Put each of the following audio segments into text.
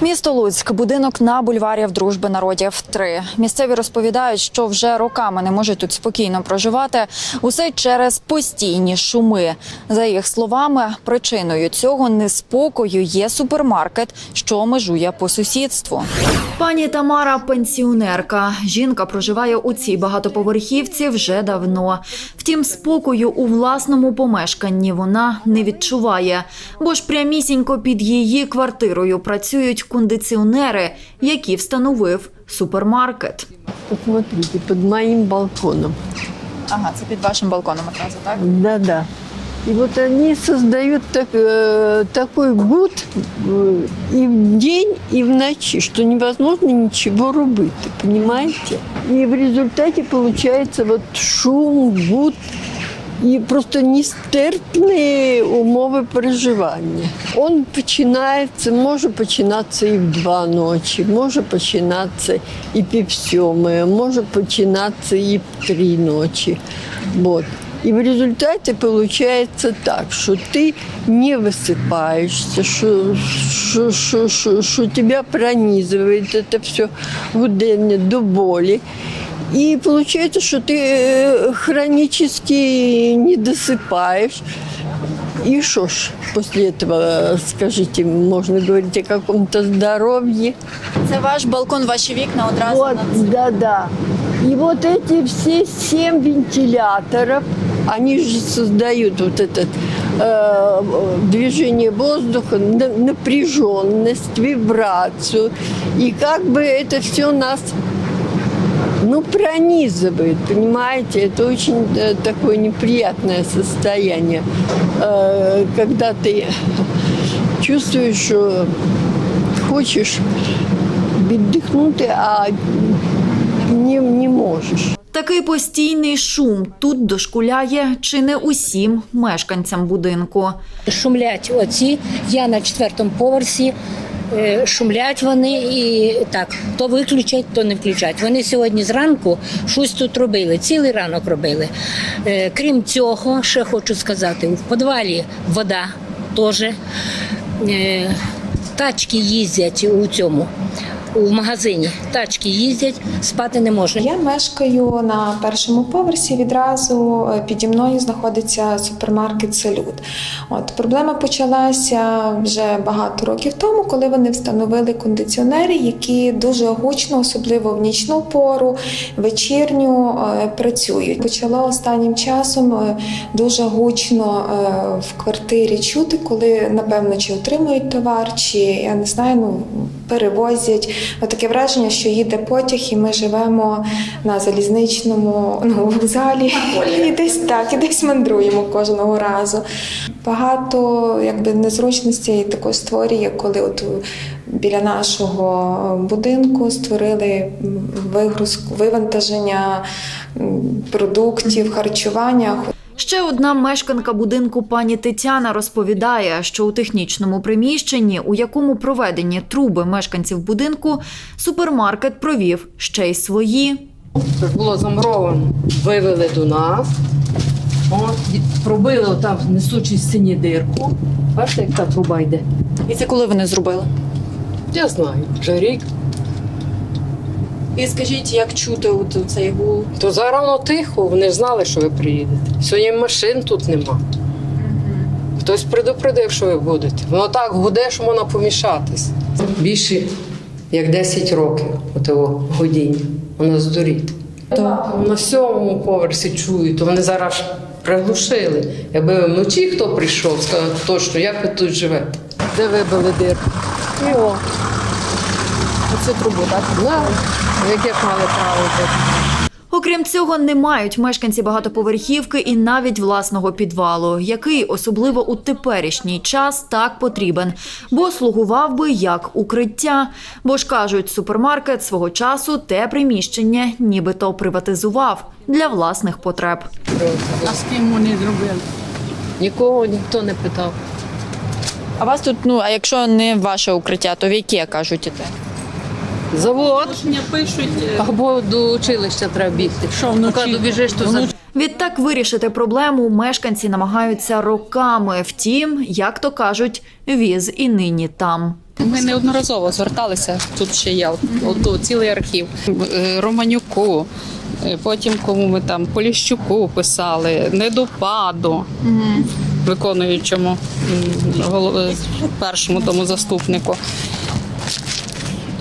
Місто Луцьк, будинок на бульварі в дружби народів. 3. Місцеві розповідають, що вже роками не можуть тут спокійно проживати. Усе через постійні шуми. За їх словами, причиною цього неспокою є супермаркет, що межує по сусідству. Пані Тамара пенсіонерка. Жінка проживає у цій багатоповерхівці вже давно. Втім, спокою у власному помешканні вона не відчуває, бо ж прямісінько під її квартирою працюють кондиціонери, які встановив супермаркет. Посмотрите, под моим балконом. Ага, це під вашим балконом одразу, так? Да-да. И вот они создают так, э, такой гуд э, и в день, и в ночи, что невозможно ничего робити, понимаете? И в результате получается вот шум, гуд і просто нестерпні умови проживання. Он починається, може починатися і в два ночі, може починатися і пів сьомої, може починатися і в три ночі. Вот. И в результате получается так, что ты не высыпаешься, что, что, что, что, что тебя пронизывает это все гудение до боли. И получается, что ты э, хронически не досыпаешь. И что ж после этого, скажите, можно говорить о каком-то здоровье? Це ваш балкон, ваші вікна одразу Вот, да, да. И вот эти все семь вентиляторов, они же создают вот это э, движение воздуха, на- напряженность, вибрацию. И как бы это все нас ну, пронизывает, понимаете? Это очень э, такое неприятное состояние, э, когда ты чувствуешь, что хочешь віддихнути, а не, не можеш. Такий постійний шум тут дошкуляє чи не усім мешканцям будинку. Шумлять оці. Я на четвертому поверсі. е, Шумлять вони і так, то виключать, то не включать. Вони сьогодні зранку щось тут робили, цілий ранок робили. Е, Крім цього, ще хочу сказати, в підвалі вода теж. Е, Тачки їздять у цьому, у магазині. Тачки їздять, спати не можна. Я мешкаю на першому поверсі. Відразу е, піді мною знаходиться супермаркет Салют. От проблема почалася вже багато років тому, коли вони встановили кондиціонери, які дуже гучно, особливо в нічну пору, вечірню е, працюють. Почало останнім часом е, дуже гучно в квартирі чути, коли напевно чи отримують товар, чи я не знаю, ну перевозять. Таке враження, що їде потяг, і ми живемо на залізничному ну, вокзалі. І десь так, і десь мандруємо кожного разу. Багато якби незручностей також створює, коли от біля нашого будинку створили вигрузку, вивантаження продуктів, харчування. Ще одна мешканка будинку пані Тетяна розповідає, що у технічному приміщенні, у якому проведені труби мешканців будинку, супермаркет провів ще й свої. Це було замуровано. Вивели до нас. От, пробили там в несучій стіні дирку. Бачите, як та труба йде? І це коли вони зробили? Я знаю, вже рік. І скажіть, як чути от цей гул? То зараз воно тихо, вони ж знали, що ви приїдете. Сьогодні машин тут нема. Хтось предупредив, що ви будете. Воно так гуде, що можна помішатись. Більше як 10 років отого годіння. Воно здуріти. На сьомому поверсі чую, то вони зараз приглушили. Якби вночі хто прийшов, сказав точно, як ви тут живете. Де вибили дирку? О, Оцю трубу, так? да. яке мали право бути. Окрім цього, не мають мешканці багатоповерхівки і навіть власного підвалу, який особливо у теперішній час так потрібен, бо слугував би як укриття. Бо ж кажуть, супермаркет свого часу те приміщення нібито приватизував для власних потреб. А з ким вони зробили? Нікого ніхто не питав. А вас тут, ну а якщо не ваше укриття, то в яке кажуть іте? Завод пишуть, е, або до училища треба бігти. Що вночі? Добіжиш, то за Відтак вирішити проблему мешканці намагаються роками. Втім, як то кажуть, віз і нині там. Ми неодноразово зверталися. Тут ще є от, от, цілий архів Е, Романюку. е, Потім кому ми там Поліщуку писали, недопаду виконуючому першому тому заступнику.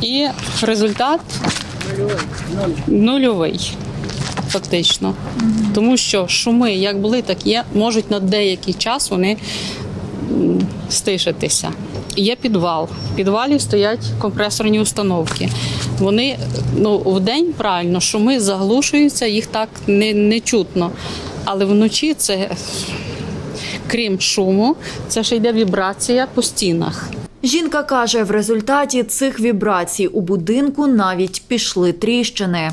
І результат нульовий, фактично. Тому що шуми як були, так є, можуть на деякий час вони стишитися. Є підвал. В підвалі стоять компресорні установки. Вони ну, в день правильно шуми заглушуються, їх так не, не чутно. Але вночі це, крім шуму, це ще йде вібрація по стінах. Жінка каже, в результаті цих вібрацій у будинку навіть пішли тріщини.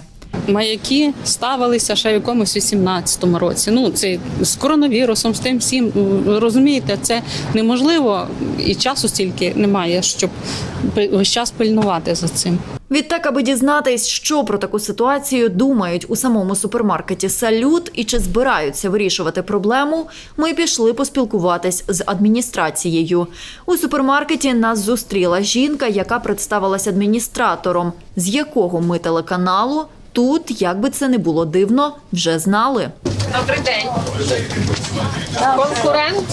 Маяки ставилися ще в якомусь 18-му році. Ну це з коронавірусом, з тим всім розумієте, це неможливо і часу стільки немає, щоб весь час пильнувати за цим. Відтак, аби дізнатись, що про таку ситуацію думають у самому супермаркеті Салют і чи збираються вирішувати проблему, ми пішли поспілкуватись з адміністрацією. У супермаркеті нас зустріла жінка, яка представилась адміністратором, з якого ми телеканалу тут, як би це не було дивно, вже знали. Добрий день. Конкурент.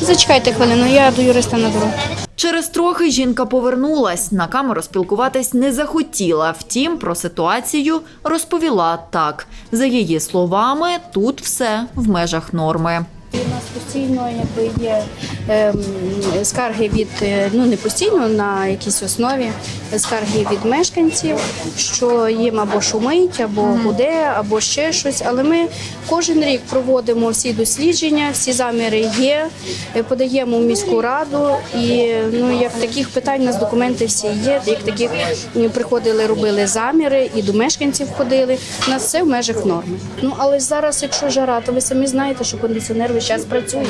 Зачекайте хвилину, я до юриста наберу. Через трохи жінка повернулась. На камеру спілкуватись не захотіла. Втім, про ситуацію розповіла так. За її словами, тут все в межах норми. У нас постійно якби є ем, скарги від е, ну не постійно на якійсь основі скарги від мешканців, що їм або шумить, або гуде, або ще щось. Але ми кожен рік проводимо всі дослідження, всі заміри є, е, подаємо в міську раду. І ну як таких питань у нас документи всі є. Як таких приходили, робили заміри і до мешканців ходили. У нас все в межах норми. Ну але зараз, якщо жара, то ви самі знаєте, що кондиціонер весь час працює.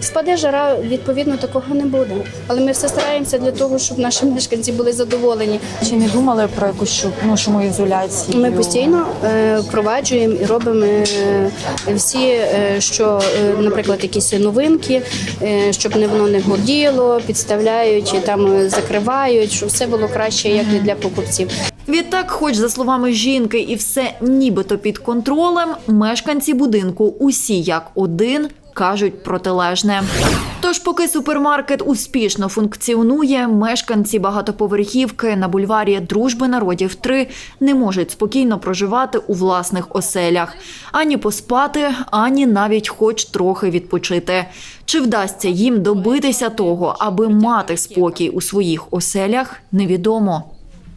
Спаде жара, відповідно, такого не буде. Але ми все стараємося для того, щоб наші мешканці були задоволені. Чи не думали про якусь ну, шумоізоляцію? Ми постійно е, впроваджуємо і робимо е, всі, е, що, е, наприклад, якісь новинки, е, щоб не воно не горділо, підставляють, і там е, закривають, щоб все було краще, як і для покупців. Відтак, хоч за словами жінки, і все нібито під контролем, мешканці будинку усі як один кажуть протилежне. Тож, поки супермаркет успішно функціонує, мешканці багатоповерхівки на бульварі Дружби народів 3 не можуть спокійно проживати у власних оселях, ані поспати, ані навіть хоч трохи відпочити. Чи вдасться їм добитися того, аби мати спокій у своїх оселях, невідомо.